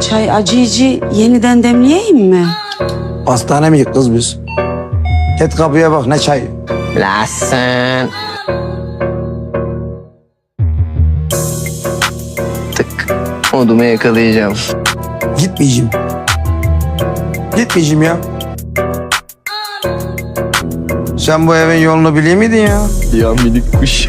Çay acıyıcı yeniden demleyeyim mi? Hastane miyiz kız biz? Git kapıya bak ne çay. Lassen. Tık. Odumu yakalayacağım. Gitmeyeceğim. Gitmeyeceğim ya. Sen bu evin yolunu biliyor muydun ya? Ya minik kuş.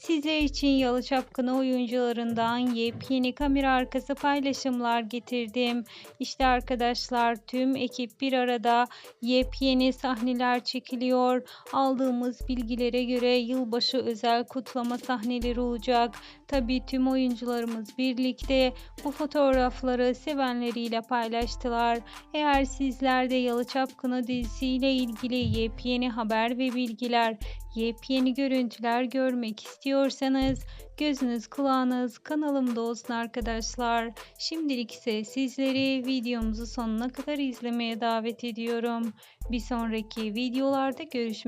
Sizler için Yalı Çapkını oyuncularından yepyeni kamera arkası paylaşımlar getirdim. İşte arkadaşlar tüm ekip bir arada yepyeni sahneler çekiliyor. Aldığımız bilgilere göre yılbaşı özel kutlama sahneleri olacak. Tabii tüm oyuncularımız birlikte bu fotoğrafları sevenleriyle paylaştılar. Eğer sizler de Yalı Çapkını dizisiyle ilgili yepyeni haber ve bilgiler, yepyeni görüntüler görmek istiyorsanız gözünüz kulağınız kanalımda olsun arkadaşlar. Şimdilik ise sizleri videomuzu sonuna kadar izlemeye davet ediyorum. Bir sonraki videolarda görüşmek